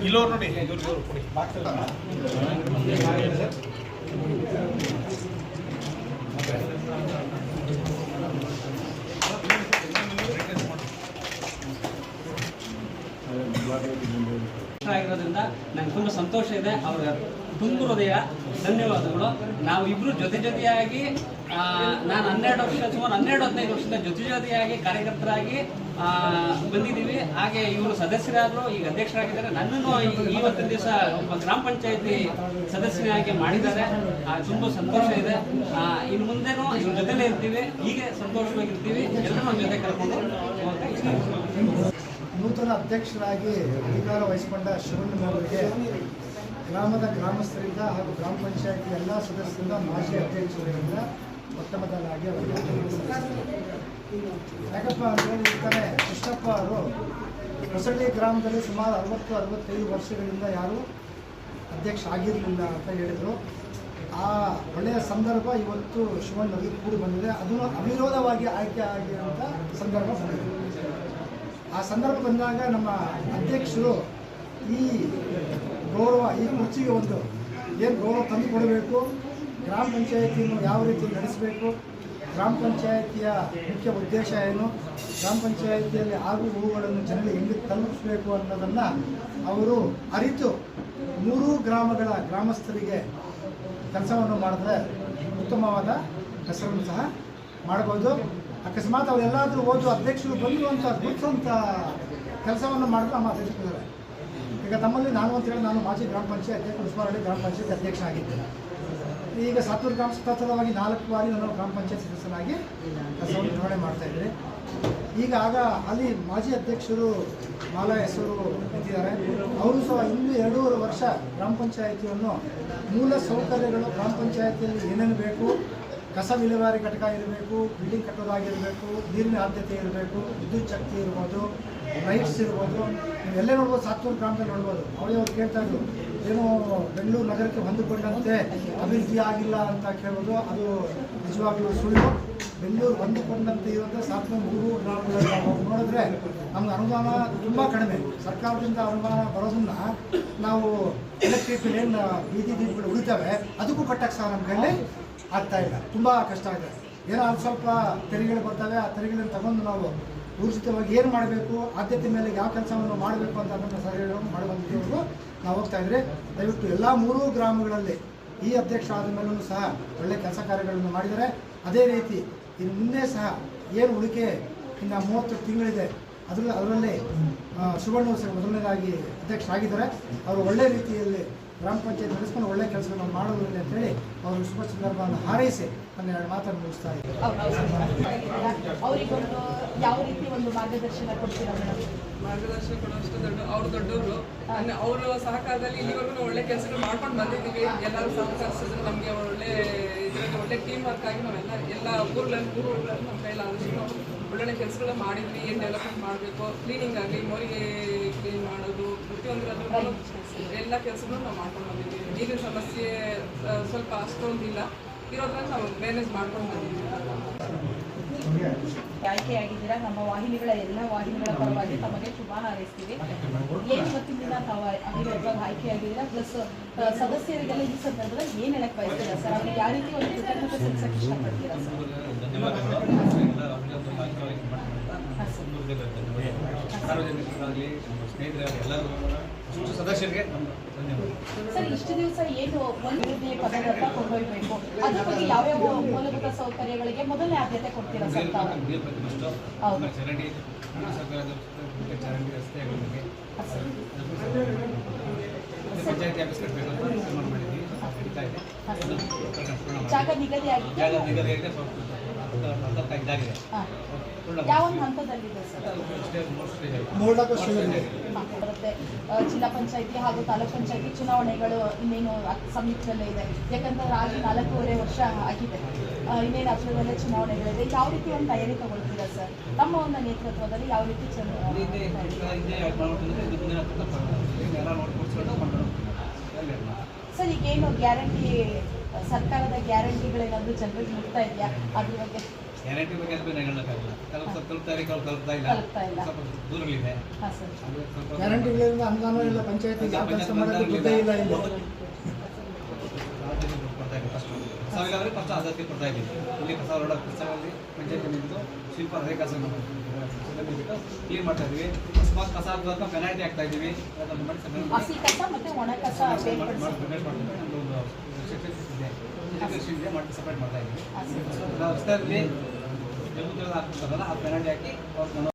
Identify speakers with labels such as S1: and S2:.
S1: ಇಲ್ಲೋರು ನೋಡಿ ಇವ್ರು
S2: ಆಗಿರೋದ್ರಿಂದ ನಂಗೆ ತುಂಬ ಸಂತೋಷ ಇದೆ. ಅವ್ರ ತುಂಬ ಹೃದಯ, ಧನ್ಯವಾದಗಳು. ನಾವು ಇಬ್ರು ಜೊತೆ ಜೊತೆಯಾಗಿ ನಾನು ಹನ್ನೆರಡು ವರ್ಷ, ಸುಮಾರು ಹನ್ನೆರಡು ಹದಿನೈದು ವರ್ಷದ ಜೊತೆ ಜೊತೆಯಾಗಿ ಕಾರ್ಯಕರ್ತರಾಗಿ ಬಂದಿದ್ದೀವಿ. ಹಾಗೆ ಇವರು ಸದಸ್ಯರಾದರು, ಈಗ ಅಧ್ಯಕ್ಷರಾಗಿದ್ದಾರೆ. ನನ್ನನ್ನು ಇವತ್ತಿನ ದಿವಸ ಒಬ್ಬ ಗ್ರಾಮ ಪಂಚಾಯತಿ ಸದಸ್ಯನಾಗಿ ಮಾಡಿದ್ದಾರೆ. ತುಂಬ ಸಂತೋಷ ಇದೆ. ಇನ್ನು ಮುಂದೆನೂ ಇವ್ರ ಜೊತೆಲೇ ಇರ್ತೀವಿ. ಹೀಗೆ ಸಂತೋಷವಾಗಿರ್ತೀವಿ. ಎಲ್ಲರೂ ಜೊತೆ ಕರ್ಕೊಂಡು.
S3: ನೂತನ ಅಧ್ಯಕ್ಷರಾಗಿ ಅಧಿಕಾರ ವಹಿಸಿಕೊಂಡ ಶಿವಣ್ಣನವರಿಗೆ ಗ್ರಾಮದ ಗ್ರಾಮಸ್ಥರಿಂದ ಹಾಗೂ ಗ್ರಾಮ ಪಂಚಾಯತಿ ಎಲ್ಲ ಸದಸ್ಯರಿಂದ ಮಾಜಿ ಅಧ್ಯಕ್ಷರಿಂದ ಮೊಟ್ಟ ಮೊದಲಾಗಿ ಅವರಿಗೆ. ಯಾಕಪ್ಪ ಅಂತೇಳಿ ಇರ್ತಾರೆ ಕೃಷ್ಣಪ್ಪ ಅವರು ಹೊಸಳ್ಳಿ ಗ್ರಾಮದಲ್ಲಿ ಸುಮಾರು ಅರವತ್ತು, ಅರವತ್ತೈದು ವರ್ಷಗಳಿಂದ ಯಾರು ಅಧ್ಯಕ್ಷ ಆಗಿರಲಿಲ್ಲ ಅಂತ ಹೇಳಿದರು. ಆ ಒಳ್ಳೆಯ ಸಂದರ್ಭ ಇವತ್ತು ಶಿವಣ್ಣ ಕೂಡಿ ಬಂದಿದೆ. ಅದನ್ನು ಅವಿರೋಧವಾಗಿ ಆಯ್ಕೆ ಆಗಿರುವಂಥ ಸಂದರ್ಭ ಬಂದಿದೆ. ಆ ಸಂದರ್ಭ ಬಂದಾಗ ನಮ್ಮ ಅಧ್ಯಕ್ಷರು ಈ ಗೌರವ, ಈ ಕುರ್ಚಿಗೆ ಒಂದು ಏನು ಗೌರವ ತಂದು ಕೊಡಬೇಕು, ಗ್ರಾಮ ಪಂಚಾಯತಿಯನ್ನು ಯಾವ ರೀತಿ ನಡೆಸಬೇಕು, ಗ್ರಾಮ ಪಂಚಾಯತಿಯ ಮುಖ್ಯ ಉದ್ದೇಶ ಏನು, ಗ್ರಾಮ ಪಂಚಾಯತಿಯಲ್ಲಿ ಆಗು ಹೂವುಗಳನ್ನು ಜನರಿಗೆ ಹೆಂಗೆ ತಲುಪಿಸಬೇಕು ಅನ್ನೋದನ್ನು ಅವರು ಅರಿತು ಮೂರು ಗ್ರಾಮಗಳ ಗ್ರಾಮಸ್ಥರಿಗೆ ಕೆಲಸವನ್ನು ಮಾಡಿದ್ರೆ ಉತ್ತಮವಾದ ಹೆಸರನ್ನು ಸಹ ಮಾಡ್ಬೋದು. ಅಕಸ್ಮಾತ್ ಅವರೆಲ್ಲಾದರೂ ಓದು ಅಧ್ಯಕ್ಷರು ಬಂದರು ಅಂತ ಗುರುತಿಸುವಂಥ ಕೆಲಸವನ್ನು ಮಾಡ್ತಾ ಮಾತಾಡ್ತಿದ್ದಾರೆ. ಈಗ ತಮ್ಮಲ್ಲಿ ನಾನು ಅಂತ ಹೇಳಿ ನಾನು ಮಾಜಿ ಗ್ರಾಮ ಪಂಚಾಯತ್ ಅಧ್ಯಕ್ಷ ಮುನ್ಸಿಪಾಲಿಟಿ ಗ್ರಾಮ ಪಂಚಾಯತ್ ಅಧ್ಯಕ್ಷ ಆಗಿದ್ದೇನೆ. ಈಗ ಸಾತೂರು ಗ್ರಾಮ ಸತತವಾಗಿ ನಾಲ್ಕು ಬಾರಿ ನಾನು ಗ್ರಾಮ ಪಂಚಾಯತ್ ಸದಸ್ಯನಾಗಿ ಕೆಲಸವನ್ನು ನಿರ್ವಹಣೆ ಮಾಡ್ತಾ ಇದ್ದೆ ಈಗ ಆಗ ಅಲ್ಲಿ ಮಾಜಿ ಅಧ್ಯಕ್ಷರು ಮಾಲಾ ಹೆಸರು ಇದ್ದಿದ್ದಾರೆ ಅವರು ಸಹ ಇನ್ನೂ ಎರಡೂವರೆ ವರ್ಷ ಗ್ರಾಮ ಪಂಚಾಯತಿಯನ್ನು ಮೂಲ ಸೌಕರ್ಯಗಳು ಗ್ರಾಮ ಪಂಚಾಯತಿಯಲ್ಲಿ ಏನೇನು ಬೇಕು ಕಸ ವಿಲೇವಾರಿ ಘಟಕ ಇರಬೇಕು ಬಿಲ್ಡಿಂಗ್ ಕಟ್ಟೋದಾಗಿರಬೇಕು, ನೀರಿನ ಆದ್ಯತೆ ಇರಬೇಕು, ವಿದ್ಯುತ್ ಶಕ್ತಿ ಇರ್ಬೋದು ಲೈಟ್ಸ್ ಇರ್ಬೋದು ಎಲ್ಲೇ ನೋಡ್ಬೋದು, ಸಾತ್ತೂರು ಗ್ರಾಮದಲ್ಲಿ ನೋಡ್ಬೋದು. ಅವಳೇ ಅವ್ರು ಕೇಳ್ತಾ ಇದ್ರು, ಏನೋ ಬೆಂಗಳೂರು ನಗರಕ್ಕೆ ಹೊಂದಿಕೊಂಡಂತೆ ಅಭಿವೃದ್ಧಿ ಆಗಿಲ್ಲ ಅಂತ ಕೇಳೋದು ಅದು ನಿಜವಾಗ್ಲೂ ಸುಳ್ಳು. ಬೆಂಗಳೂರು ಹೊಂದಿಕೊಂಡಂತೆ ಇರುವಂಥ ಸಾತ್ವನ ಮೂರು ಗ್ರಾಮಗಳಲ್ಲಿ ನೋಡಿದ್ರೆ ನಮ್ಗೆ ಅನುದಾನ ತುಂಬ ಕಡಿಮೆ. ಸರ್ಕಾರದಿಂದ ಅನುದಾನ ಬರೋದನ್ನ ನಾವು ಎಲೆಕ್ಟ್ರಿಕ್ ಏನು ಬೀದಿ ದೀಪಗಳು ಉಳಿತವೆ ಅದಕ್ಕೂ ಕಟ್ಟಕ್ಕೆ ಸಹ ನಮ್ಮ ಕೈಲಿ ಆಗ್ತಾ ಇಲ್ಲ. ತುಂಬ ಕಷ್ಟ ಆಗಿದೆ ಏನೋ ಅದು ಸ್ವಲ್ಪ ತೆರಿಗೆಗಳು ಬರ್ತವೆ ಆ ತೆರಿಗೆಗಳನ್ನು ತಗೊಂಡು ನಾವು ಊರ್ಜಿತವಾಗಿ ಏನು ಮಾಡಬೇಕು, ಆದ್ಯತೆ ಮೇಲೆ ಯಾವ ಕೆಲಸವನ್ನು ಮಾಡಬೇಕು ಅಂತ ಅದನ್ನು ಸಲಹೆಗಳನ್ನು ಮಾಡುವಂಥವ್ರಿಗೂ ನಾವು ಹೋಗ್ತಾ ಇದ್ರೆ, ದಯವಿಟ್ಟು ಎಲ್ಲ ಮೂರೂ ಗ್ರಾಮಗಳಲ್ಲಿ ಈ ಅಧ್ಯಕ್ಷ ಆದ ಮೇಲೂ ಸಹ ಒಳ್ಳೆ ಕೆಲಸ ಕಾರ್ಯಗಳನ್ನು ಮಾಡಿದ್ದಾರೆ. ಅದೇ ರೀತಿ ಇನ್ನು ಮುಂದೆ ಸಹ ಏನು ಉಳಿಕೆ ಇನ್ನು ಮೂವತ್ತು ತಿಂಗಳಿದೆ, ಅದರಲ್ಲಿ ಅದರಲ್ಲಿ ಸುವರ್ಣ ಮೊದಲನೇದಾಗಿ ಅಧ್ಯಕ್ಷರಾಗಿದ್ದಾರೆ. ಅವರು ಒಳ್ಳೆ ರೀತಿಯಲ್ಲಿ ಗ್ರಾಮ ಪಂಚಾಯತ್ ನಡೆಸ್ಕೊಂಡು ಒಳ್ಳೆ ಕೆಲಸಗಳನ್ನು ಮಾಡೋದ್ರಿಂದ ಅಂತೇಳಿ ಅವರು ಶುಭ ಸಂದರ್ಭವನ್ನು ಹಾರೈಸಿ ನನ್ನ ಎರಡು ಮಾತನ್ನು ಮುಗಿಸ್ತಾ ಇದ್ದಾರೆ
S4: ಅವರಿಗೊಂದು ಯಾವ ರೀತಿ ಒಂದು ಮಾರ್ಗದರ್ಶನ ಕೊಡ್ತೀರಾ
S5: ಮಾರ್ಗದರ್ಶನ ಕೊಡುವಷ್ಟು ದೊಡ್ಡ ಅವ್ರು ದೊಡ್ಡವರು. ಅವರ ಸಹಕಾರದಲ್ಲಿ ಇಲ್ಲಿವರೆಗೂ ಒಳ್ಳೆ ಕೆಲಸಗಳು ಮಾಡ್ಕೊಂಡು ಬಂದಿದ್ದೀವಿ. ಎಲ್ಲರೂ ಸಹಕರಿಸಿದ್ರು. ನಮಗೆ ಒಳ್ಳೆ ಇದರಲ್ಲಿ ಒಳ್ಳೆ ಟೀಮ್ ವರ್ಕ್ ಆಗಿ ನಾವೆಲ್ಲ ಎಲ್ಲ ಊರ್ಗಳಲ್ಲಿ ಮೂರು ನಮ್ಮ ಕೈಲ ಆದಷ್ಟು ಒಳ್ಳೊಳ್ಳೆ ಕೆಲಸಗಳು ಮಾಡಿದ್ವಿ. ಏನು ಡೆವಲಪ್ಮೆಂಟ್ ಮಾಡಬೇಕು? ಕ್ಲೀನಿಂಗ್ ಆಗಲಿ ಮೋರಿಗೆ ಕ್ಲೀನ್ ಮಾಡೋದು ಪ್ರತಿಯೊಂದರಲ್ಲೂ ಎಲ್ಲ ಕೆಲಸಗಳು ನಾವು ಮಾಡ್ಕೊಂಡು ಬಂದಿದ್ದೀವಿ. ನೀರಿನ ಸಮಸ್ಯೆ ಸ್ವಲ್ಪ ಅಷ್ಟೊಂದಿಲ್ಲ. ಇರೋದ್ರಲ್ಲಿ ನಾವು ಮ್ಯಾನೇಜ್ ಮಾಡ್ಕೊಂಡು ಬಂದಿದ್ದೀವಿ.
S4: ಆಯ್ಕೆಯಾಗಿದ್ದೀರಾ ನಮ್ಮ ವಾಹಿನಿಗಳ ಎಲ್ಲ ವಾಹಿನಿಗಳ ಪರವಾಗಿ ತಮಗೆ ಶುಭ ಹಾರೈಸ್ತೀವಿ. ಏನು ಇವತ್ತಿನ ದಿನ ತಾವು ಅವಿರೋಧವಾಗಿ ಆಯ್ಕೆಯಾಗಿದ್ದೀರಾ ಪ್ಲಸ್ ಸದಸ್ಯರಿಗೆಲ್ಲ ಈ ಸಂದರ್ಭದಲ್ಲಿ ಏನು ಹೇಳಕ್ ಬಯಸ್ತೀರಾ ಸರ್? ಅವ್ರಿಗೆ ಯಾವ ರೀತಿ ಒಂದು ಕೃತಜ್ಞತೆ ಸಲ್ಲಿಸಕ್ಕೆ ಇಷ್ಟಪಡ್ತೀರಾ ಸರ್.
S1: ಸಾರ್ವಜನಿಕರಾಗಲಿ ನಮ್ಮ ಸ್ನೇಹಿತರಾಗಲಿ ಎಲ್ಲರೂ ಸದಸ್ಯರಿಗೆ
S4: ಸರ್ ಇಷ್ಟು ದಿವಸ ಏನು ಒಂದು ಅಭಿವೃದ್ಧಿ ಪದಗಳನ್ನ ಕೊಂಡೊಯ್ಬೇಕು? ಅದ್ರ ಬಗ್ಗೆ ಯಾವ್ಯಾವ ಮೂಲಭೂತ ಸೌಕರ್ಯಗಳಿಗೆ ಮೊದಲನೇ ಆದ್ಯತೆ ಕೊಡ್ತೀರಾ ಸರ್ ತಾವು?
S1: ನೀರು
S4: ಹೌದು.
S1: ಆಮೇಲೆ ಚರಂಡಿ ಸರ್ಕಾರದ ಚರಂಡಿ ರಸ್ತೆಗಳಿಗೆ ಪಂಚಾಯತಿ ಆಫೀಸ್ ಕಟ್ಟಬೇಕು ಅಂತ ತೀರ್ಮಾನ ಮಾಡಿದ್ವಿ. ನಡೀತಾ ಇದೆ.
S4: ಜಾಗ ನಿಗದಿ ಆಗಿದೆ.
S1: ಜಾಗ ನಿಗದಿ ಆಗಿದೆ
S4: ಬರುತ್ತೆ. ಜಿಲ್ಲಾ ಪಂಚಾಯತಿ ಹಾಗೂ ತಾಲೂಕ್ ಪಂಚಾಯತಿ ಚುನಾವಣೆಗಳು ಇನ್ನೇನು ಸಮೀಪದಲ್ಲೇ ಇದೆ. ಯಾಕಂದ್ರೆ ಆಗಿ ನಾಲ್ಕೂವರೆ ವರ್ಷ ಆಗಿದೆ. ಇನ್ನೇನು ಹತ್ರದಲ್ಲೇ ಚುನಾವಣೆಗಳಿದೆ. ಯಾವ ರೀತಿ ಒಂದು ತಯಾರಿ ತಗೊಳ್ತೀರಾ ಸರ್? ತಮ್ಮ ಒಂದು ನೇತೃತ್ವದಲ್ಲಿ ಯಾವ ರೀತಿ ಚುನಾವಣೆ ಸರ್ ಈಗೇನು ಗ್ಯಾರಂಟಿ ಸರ್ಕಾರದ ಗ್ಯಾರಂಟಿಗಳೇನಾದ್ರೂ ಜನರಿಗೆ ಮುಟ್ತಾ ಇದೆಯಾ? ಅದ್ರ ಬಗ್ಗೆ
S1: ಗ್ಯಾರಂಟಿ ಬಗ್ಗೆ ಅದು ಬೇರೆ ಹೇಳಕ್ಕಾಗಲ್ಲ ತಲುಪ ತಲುಪ್ತಾ ಇದೆ ಕೆಲವು ತಲುಪ್ತಾ ಇಲ್ಲ. ಸ್ವಲ್ಪ ದೂರಗಳಿದೆ
S4: ಸರ್.
S3: ಗ್ಯಾರಂಟಿಗಳಿಂದ ಅನುದಾನ ಇಲ್ಲ ಪಂಚಾಯತಿ
S1: ಇದ್ದೀವಿ ಫಸ್ಟ್ ಕೊಡ್ತಾ ಇದ್ದೀವಿ ಇಲ್ಲಿ ಕಸ ಹೊರಡೋ ಕಸಗಳಲ್ಲಿ ಪಂಚಾಯತ್ ನಿಂತು ಶಿಲ್ಪ ಅದೇ ಕಸ ಬಿಟ್ಟು ಕ್ಲೀನ್ ಮಾಡ್ತಾ ಇದ್ದೀವಿ. ಅಕಸ್ಮಾತ್ ಕಸ ಪೆನಾಲ್ಟಿ ಹಾಕ್ತಾ ಇದ್ದೀವಿ. ಅದನ್ನು ಮಾಡಿ ಸೆಪರೇಟ್ ಇದೆ. ಇದೆ ಮಾಡಿ ಸೆಪರೇಟ್ ಮಾಡ್ತಾ ಇದ್ದೀವಿ ರಸ್ತೆಯಲ್ಲಿ ಆ ಪೆನಾಲ್ಟಿ ಹಾಕಿ ಅವ್ರು